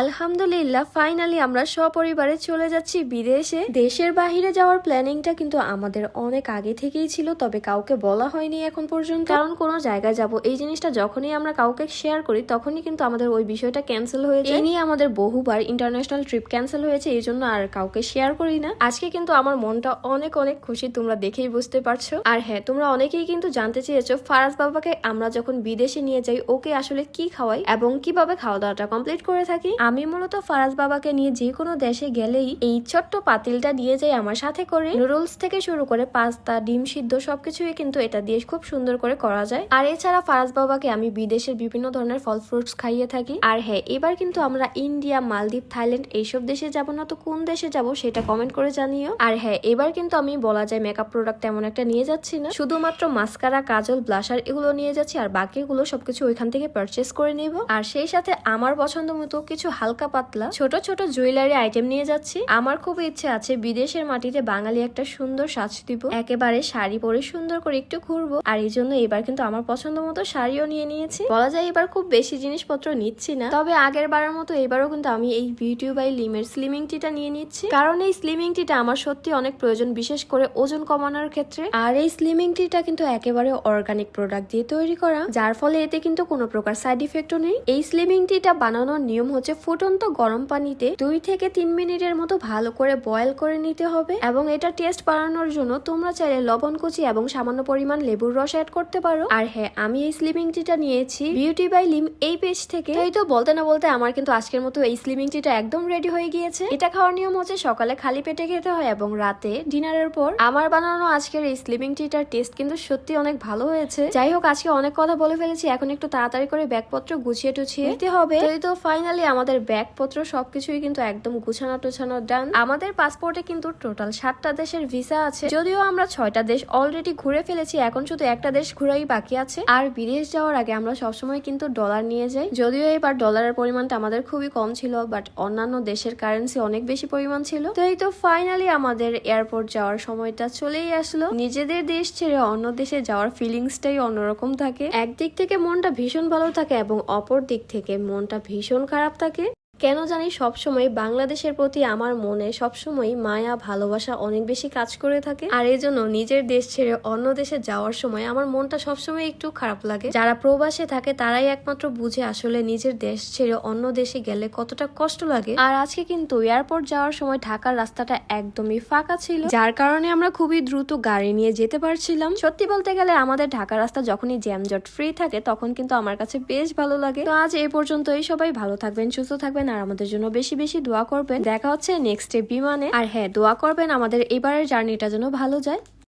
আলহামদুলিল্লাহ ফাইনালি আমরা সপরিবারে চলে যাচ্ছি বিদেশে। দেশের বাহিরে যাওয়ার প্ল্যানিংটা কিন্তু আমাদের অনেক আগে থেকেই ছিল, তবে কাউকে বলা হয়নি এখন পর্যন্ত। কারণ কোনো জায়গায় যাব, এই জিনিসটা যখনই আমরা কাউকে শেয়ার করি, তখনই কিন্তু আমাদের ওই বিষয়টা ক্যান্সেল হয়ে যায়। নিয়ে আমাদের বহুবার ইন্টারন্যাশনাল ট্রিপ ক্যান্সেল হয়েছে, এই জন্য আর কাউকে শেয়ার করি না। আজকে কিন্তু আমার মনটা অনেক অনেক খুশি, তোমরা দেখেই বুঝতে পারছ। আর হ্যাঁ তোমরা অনেকেই কিন্তু জানতে চেয়েছো, ফারাজ বাবাকে আমরা যখন বিদেশে নিয়ে যাই, ওকে আসলে কি খাওয়াই এবং কীভাবে খাওয়া দাওয়াটা কমপ্লিট করে থাকি? আমি মূলত ফারাজ বাবাকে নিয়ে যে কোনো দেশে গেলেই এই ছোট্ট পাতিলটা দিয়ে যাই আমার সাথে করে। নুডলস থেকে শুরু করে পাস্তা, ডিম সিদ্ধ সবকিছুই কিন্তু এটা দিয়ে খুব সুন্দর করে করা যায়। আর এছাড়া ফারাজ বাবাকে আমি বিদেশের বিভিন্ন ধরনের ফল ফ্রুটস খাইয়ে থাকি। আর হ্যাঁ এবার কিন্তু আমরা ইন্ডিয়া, মালদ্বীপ, থাইল্যান্ড এইসব দেশে যাব না তো কোন দেশে যাব সেটা কমেন্ট করে জানিও। আর হ্যাঁ এবার কিন্তু আমি বলা যায় মেকআপ প্রোডাক্ট তেমন একটা নিয়ে যাচ্ছি না। শুধুমাত্র মাস্কারা কাজল ব্লাশার এগুলো নিয়ে যাচ্ছি আর বাকিগুলো সবকিছু ওইখান থেকে পারচেস করে নিব। আর সেই সাথে আমার পছন্দ মতো কিছু হালকা পাতলা। ছোট ছোট জুয়েলারি আইটেম নিয়ে যাচ্ছি। আমার খুব ইচ্ছে আছে বিদেশের মাটিতে বাঙালি একটা সুন্দর সাজ দিব। একেবারে শাড়ি পরে সুন্দর করে একটু ঘুরবো। আর এই জন্য এবার কিন্তু আমার পছন্দ মতো শাড়িও নিয়ে নিয়েছি। বলা যায় এবার খুব বেশি জিনিসপত্র নিচ্ছি না। তবে আগের বারের মতো এবারও কিন্তু আমি এই বিউটি বাই লিমের স্লিমিং টিটা নিয়ে নিচ্ছি। কারণ এই স্লিমিং টিটা আমার সত্যি অনেক প্রয়োজন, বিশেষ করে ওজন কমানোর ক্ষেত্রে। আর এই স্লিমিং টিটা কিন্তু একেবারে অর্গানিক প্রোডাক্ট দিয়ে তৈরি করা। যার ফলে এতে কিন্তু কোনো প্রকার সাইড ইফেক্টও নেই। এই স্লিমিং টিটা বানানোর নিয়ম হচ্ছে ফুটন্ত গরম পানিতে দুই থেকে তিন মিনিটের মতো ভালো করে বয়েল করে নিতে হবে এবং এটা টেস্ট বাড়ানোর জন্য তোমরা চাইলে লবণ কুচি এবং সামান্য পরিমাণ লেবুর রস অ্যাড করতে পারো। আর হ্যাঁ আমি এই স্লিমিং টিটা নিয়েছি। বিউটি বাই লিম এই পেজ থেকে। এই তো বলতে না বলতে আমার কিন্তু আজকের মতো এই স্লিমিং টিটা একদম রেডি হয়ে গিয়েছে। এটা খাওয়ার নিয়ম হচ্ছে সকালে খালি পেটে খেতে হয় এবং রাতে ডিনারের পর। আমার বানানো আজকের এই স্লিমিং টিটার টেস্ট কিন্তু সত্যি অনেক ভালো হয়েছে। যাই হোক, আজকে অনেক কথা বলে ফেলেছি। এখন একটু তাড়াতাড়ি করে ব্যাগপত্র গুছিয়ে টুছিয়ে নিতে হবে। তো তো ফাইনালি আমাদের ব্যাগপত্র সবকিছুই কিন্তু একদম গুছানো টুছানো ডান আমাদের পাসপোর্টে কিন্তু টোটাল সাতটা দেশের ভিসা আছে। যদিও আমরা ছয়টা দেশ অলরেডি ঘুরে ফেলেছি, এখন শুধু একটা দেশ ঘুরাই বাকি আছে। আর বিদেশ যাওয়ার আগে আমরা সবসময় কিন্তু ডলার নিয়ে যাই। যদিও এবার ডলারের পরিমাণটা আমাদের খুবই কম ছিল বাট অন্যান্য দেশের কারেন্সি অনেক বেশি পরিমাণ ছিল। তো এই তো ফাইনালি আমাদের এয়ারপোর্ট যাওয়ার সময়টা চলেই আসলো। নিজেদের দেশ ছেড়ে অন্য দেশে যাওয়ার ফিলিংসটাই অন্যরকম থাকে। একদিক থেকে মনটা ভীষণ ভালো থাকে এবং অপর দিক থেকে মনটা ভীষণ খারাপ থাকে। কেন জানি সবসময় বাংলাদেশের প্রতি আমার মনে সবসময় মায়া, ভালোবাসা অনেক বেশি কাজ করে থাকে। আর এই জন্য নিজের দেশ ছেড়ে অন্য দেশে যাওয়ার সময় আমার মনটা সবসময় একটু খারাপ লাগে। যারা প্রবাসে থাকে, তারাই একমাত্র বুঝে আসলে নিজের দেশ ছেড়ে অন্য দেশে গেলে কতটা কষ্ট লাগে। আর আজকে কিন্তু এয়ারপোর্ট যাওয়ার সময় ঢাকার রাস্তাটা একদমই ফাঁকা ছিল, যার কারণে আমরা খুবই দ্রুত গাড়ি নিয়ে যেতে পারছিলাম। সত্যি বলতে গেলে আমাদের ঢাকার রাস্তা যখনই জ্যামজট ফ্রি থাকে, তখন কিন্তু আমার কাছে বেশ ভালো লাগে। তো আজ এই পর্যন্তই। সবাই ভালো থাকবেন, সুস্থ থাকবেন। আর আমাদের জন্য বেশি বেশি দোয়া করবেন। দেখা হচ্ছে নেক্সট ডে বিমানে। আর হ্যাঁ দোয়া করবেন আমাদের এবারের জার্নিটা যেন ভালো যায়।